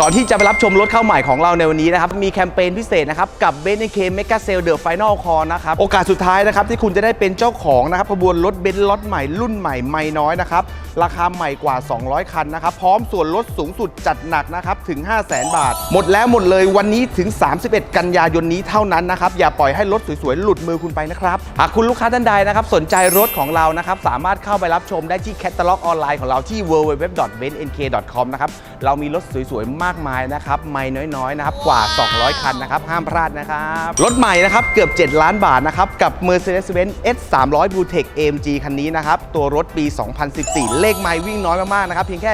ก่อนที่จะไปรับชมรถเข้าใหม่ของเราในวันนี้นะครับ มีแคมเปญพิเศษนะครับ กับเบนซ์เคเมกาเซลเดอะไฟนอลคอร์นะครับ โอกาสสุดท้ายนะครับ ที่คุณจะได้เป็นเจ้าของนะครับขบวนรถเบนซ์ล็อตใหม่รุ่นใหม่ไม่น้อยนะครับ ราคาใหม่กว่า 200 คันนะครับ พร้อมส่วนลดสูงสุดจัดหนักนะครับ ถึง 5 0 0 0 0 0 บาท หมดแล้วหมดเลยวันนี้ถึง 31 กันยายนนี้เท่านั้นนะครับอย่าปล่อยให้รถสวยๆหลุดมือคุณไปนะครับหากคุณลูกค้าท่านใดนะครับสนใจรถของเรานะครับสามารถเข้าไปรับชมได้ที่แคตตาล็อกออนไลน์ของเราที่ www.bennk.com นะครับเรามีรถสวยๆมากมายนะครับไม่น้อยๆนะครับกว่า 200 คันนะครับห้ามพลาดนะครับรถใหม่นะครับเกือบ 7 ล้านบาทนะครับกับ Mercedes-Benz S 3 0 0 Blue Tech AMG คันนี้นะครับตัวรถปี 2014 เลขไมล์วิ่งน้อยมากๆนะครับเพียงแค่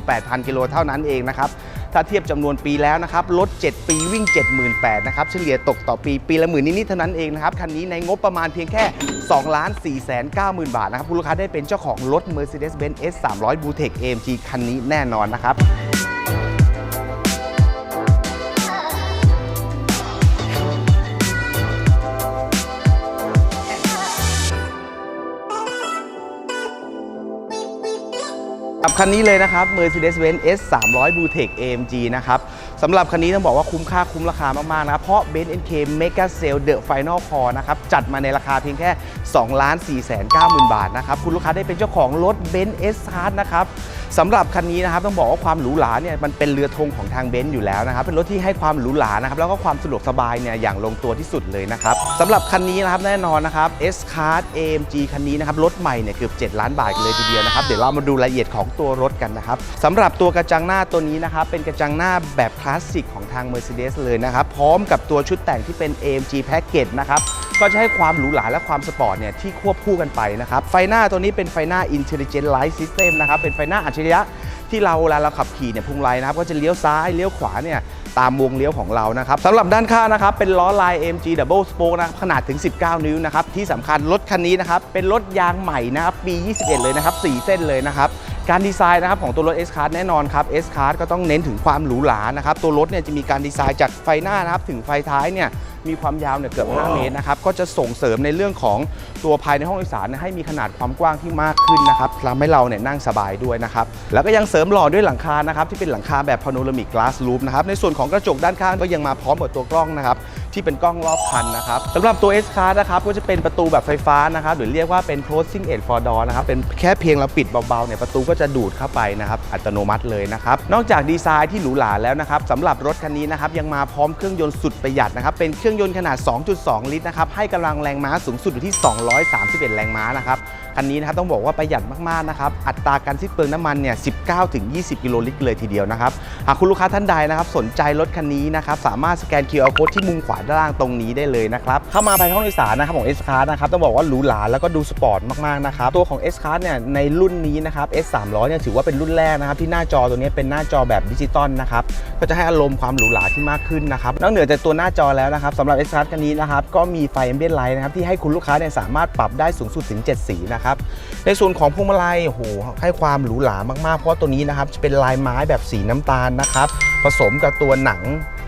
78,000 กิโลเท่านั้นเองนะครับถ้าเทียบจำนวนปีแล้วนะครับรถ 7 ปีวิ่ง 78,000นะครับเฉลี่ยตกต่อปีปีละหมื่นนิดๆเท่านั้นเองนะครับคันนี้ในงบประมาณเพียงแค่2 4 9 0 0 0 0บาทนะครับคุณลูกค้าได้เป็นเจ้าของรถ Mercedes-Benz S 3 0 0 Blue Tech AMG คันนี้แน่นอนนะครับ คันนี้เลยนะครับ Mercedes-Benz S 3 0 0 Blue Tech AMG นะครับสำหรับคันนี้ต้องบอกว่าคุ้มค่าคุ้มราคามากๆนะครับเพราะ Benz NK Mega Sale The Final Call นะครับจัดมาในราคาเพียงแค่ 2 4 9 0 0 0 0 บาทนะครับคุณลูกค้าได้เป็นเจ้าของรถ Benz S Class นะครับสำหรับคันนี้นะครับต้องบอกว่าความหรูหราเนี่ยมันเป็นเรือธงของทางเบนซ์อยู่แล้วนะครับเป็นรถที่ให้ความหรูหรานะครับแล้วก็ความสะดวกสบายเนี่ยอย่างลงตัวที่สุดเลยนะครับสำหรับคันนี้นะครับแน่นอนนะครับ S Class AMG คันนี้นะครับรถใหม่เนี่ยเกือบ 7 ล้านบาทเลยทีเดียวนะครับเดี๋ยวเรามาดูรายละเอียดของตัวรถกันนะครับสำหรับตัวกระจังหน้าตัวนี้นะครับเป็นกระจังหน้าแบบคลาสสิกของทาง Mercedes เลยนะครับพร้อมกับตัวชุดแต่งที่เป็น AMG Package นะครับก็จะให้ความหรูหราและความสปอร์ตเนี่ยที่ควบคู่กันไปนะครับไฟหน้าตัวนี้เป็นไฟหน้า Intelligent Light System นะครับเป็นไฟหน้าอัจฉริยะที่เราเวลาเราขับขี่เนี่ยพวงมาลัยนะครับก็จะเลี้ยวซ้ายเลี้ยวขวาเนี่ยตามวงเลี้ยวของเรานะครับสำหรับด้านข้างนะครับเป็นล้อลาย AMG Double Spoke นะขนาดถึง 19 นิ้วนะครับที่สำคัญรถคันนี้นะครับเป็นรถยางใหม่นะครับปี 21 เลยนะครับ 4 เส้นเลยนะครับ การดีไซน์นะครับของตัวรถ S Class แน่นอนครับ S Class ก็ต้องเน้นถึงความหรูหรานะครับตัวรถเนี่ยจะมีการดีไซน์จากไฟหน้านะครับถึงไฟท้ายเนี่ย มีความยาวเนี่ยเกือบ 5 เมตรนะครับ ก็จะส่งเสริมในเรื่องของตัวภายในห้องโดยสารเนยให้มีขนาดความกว้างที่มากขึ้นนะครับทำให้เราเนี่ยนั่งสบายด้วยนะครับ แล้วก็ยังเสริมหล่อด้วยหลังคานะครับที่เป็นหลังคาแบบ panoramic glass roof นะครับ ในส่วนของกระจกด้านข้างก็ยังมาพร้อมกับตัวกล้องนะครับที่เป็นกล้องรอบคันนะครับสำหรับตัว S Class นะครับก็จะเป็นประตูแบบไฟฟ้านะครับหรือเรียกว่าเป็น closing edge for door นะครับเป็นแค่เพียงเราปิดเบาๆเนี่ยประตูก็จะดูดเข้าไปนะครับอัตโนมัติเลยนะครับนอกจากดีไซน์ที่หรูหราแล้วนะครับสำหรับรถคันนี้นะครับยังมาพร้อมเครื่องยนต์สุดประหยัดนะครับเป็นเครื่องยนต์ขนาด 2.2 ลิตรนะครับ ให้กำลังแรงม้าสูงสุดอยู่ที่ 231 แรงม้านะครับ คันนี้นะครับต้องบอกว่าประหยัดมากๆนะครับอัตราการสิ้นเปลืองน้ำมันเนี่ย 19ถึง20 กิโลลิตรเลยทีเดียวนะครับหากคุณลูกค้าท่านใดนะครับสนใจรถคันนี้นะครับสามารถสแกน QR Code ที่มุมขวาด้านล่างตรงนี้ได้เลยนะครับเข้ามาภายในห้องโดยสารนะครับของ S Class นะครับต้องบอกว่าหรูหราแล้วก็ดูสปอร์ตมากๆนะครับตัวของ S Class เนี่ยในรุ่นนี้นะครับ S 3 0 0เนี่ยถือว่าเป็นรุ่นแรกนะครับที่หน้าจอตัวนี้เป็นหน้าจอแบบดิจิตอลนะครับก็จะให้อารมณ์ความหรูหราที่มากขึ้นนะครับนอกเหนือจากตัวหน้าจอแล้วนะครับสำหรับ S Class คันนี้นะครับก็มีไฟ Ambient Light นะครับที่ให้คุณลูกค้าเนี่ยสามารถปรับได้สูงสุดถึง 7 สีนะครับในส่วนของพวงมาลัยโอ้โหให้ความหรูหรามากๆ เพราะาตัวนี้นะครับจะเป็นลายไม้แบบสีน้ำตาลนะครับผสมกับตัวหนัง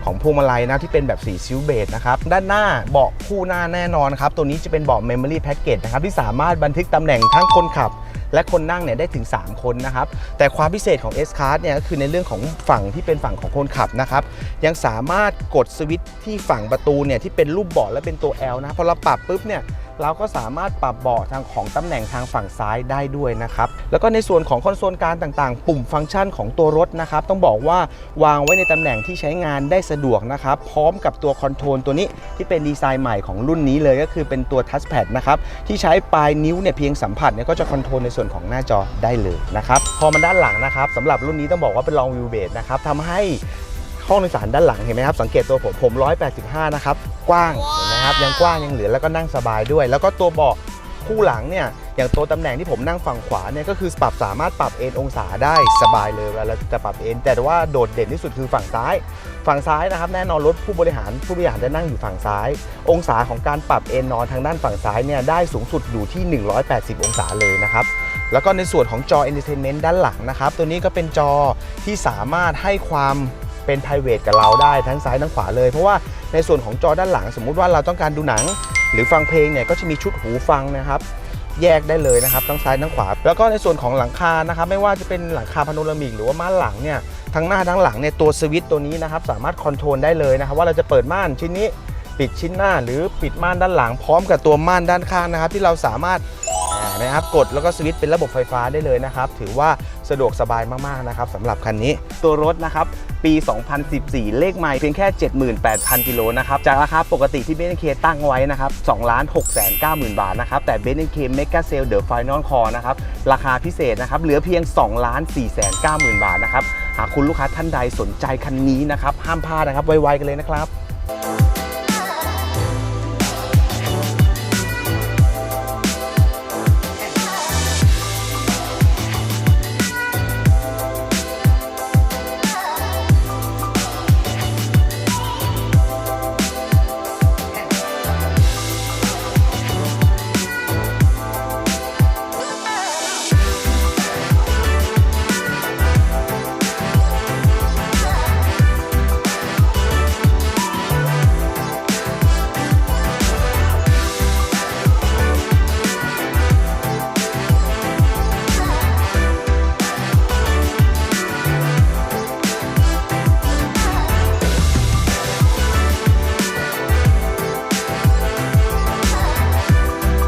ของพวงมาลัยนะที่เป็นแบบสีซิลเบจนะครับด้านหน้าเบาะคู่หน้าแน่นอนครับตัวนี้จะเป็นเบาะ Memory Package นะครับที่สามารถบันทึกตำแหน่งทั้งคนขับ และคนนั่งเนี่ยได้ถึง 3 คนนะครับแต่ความพิเศษของ S Class เนี่ยก็คือในเรื่องของฝั่งที่เป็นฝั่งของคนขับนะครับยังสามารถกดสวิตช์ที่ฝั่งประตูเนี่ยที่เป็นรูปเบาะและเป็นตัว L นะพอเราปรับปุ๊บเนี่ย เราก็สามารถปรับเบาะทางของตำแหน่งทางฝั่งซ้ายได้ด้วยนะครับแล้วก็ในส่วนของคอนโซลการต่างๆ ปุ่มฟังก์ชันของตัวรถนะครับต้องบอกว่าวางไว้ในตำแหน่งที่ใช้งานได้สะดวกนะครับพร้อมกับตัวคอนโทรลตัวนี้ที่เป็นดีไซน์ใหม่ของรุ่นนี้เลยก็คือเป็นตัวทัชแพดนะครับที่ใช้ปลายนิ้วเนี่ยเพียงสัมผัสเนี่ยก็จะคอนโทรลในส่วนของหน้าจอได้เลยนะครับพอมันด้านหลังนะครับสำหรับรุ่นนี้ต้องบอกว่าเป็น long wheelbase นะครับทำให้ห้องโดยสารด้านหลังเห็นไหมครับสังเกตตัวผมผม 185 นะครับ กว้างเห็ นไหมครับยังกว้างยังเหลือแล้วก็นั่งสบายด้วย แล้วก็ตัวเบาะคู่หลังเนี่ยอย่างตัวตำแหน่งที่ผมนั่งฝั่งขวาเนี่ยก็คือปรับสามารถปรับเอนองศาได้สบายเลยเวลาเราจะปรับเอนแต่ว่าโดดเด่นที่สุดคือฝั่งซ้าย ฝั่งซ้ายนะครับแน่นอนรถผู้บริหารผู้บริหารจะนั่งอยู่ฝั่งซ้าย องศาของการปรับเอนนอนทางด้านฝั่งซ้ายเนี่ยได้สูงสุดอยู่ที่ 180 องศาเลยนะครับแล้วก็ในส่วนของจอ Entertainment ด้านหลังนะครับ ตัวนี้ก็เป็นจอที่สามารถให้ความเป็น p r i v a t กับเราได้ทั้งซ้ายทั้งขวาเลย เพราะว่า ในส่วนของจอด้านหลัง สมมุติว่าเราต้องการดูหนัง หรือฟังเพลงเนี่ยก็จะมีชุดหูฟังนะครับ แยกได้เลยนะครับทั้งซ้ายทั้งขวา แล้วก็ในส่วนของหลังคานะครับ ไม่ว่าจะเป็นหลังคาพาโนรามิกหรือว่าม่านหลังเนี่ยทั้งหน้าทั้งหลังเนี่ยตัวสวิตตัวนี้นะครับ สามารถคอนโทรลได้เลยนะครับ ว่าเราจะเปิดม่านชิ้นนี้ปิดชิ้นหน้า หรือปิดม่านด้านหลังพร้อมกับตัวม่านด้านข้างนะครับ ที่เราสามารถนะครับกดแล้วก็สวิตช์เป็นระบบไฟฟ้าได้เลยนะครับ ถือว่า สะดวกสบายมากๆนะครับสำหรับคันนี้ตัวรถนะครับปี 2014 เลขไมล์เพียงแค่ 78,000 กิโลนะครับจากราคาปกติที่เบนเคตั้งไว้นะครับ2ล้าน6แสน90,000 บาทนะครับแต่เบนเคเมกาเซลเดอะไฟนอลคอร์นะครับราคาพิเศษนะครับเหลือเพียง2ล้าน4แสน90,000 บาทนะครับหากคุณลูกค้าท่านใดสนใจคันนี้นะครับห้ามพลาดนะครับไวๆกันเลยนะครับ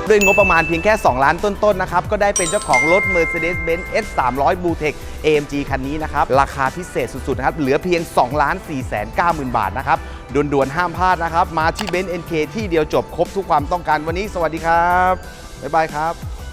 ด้วยงบประมาณเพียงแค่ 2 ล้านต้นๆนะครับ ก็ได้เป็นเจ้าของรถ Mercedes-Benz S 3 0 0 b l u Tech AMG คันนี้นะครับ ราคาพิเศษสุด ๆ นะครับ เหลือเพียง 2 ล้าน4แสน9หมื่นบาทนะครับด่วนๆ ห้ามพลาดนะครับ มาที่ Benz NK ที่เดียวจบครบทุกความต้องการวันนี้ สวัสดีครับบ๊ายบายครับ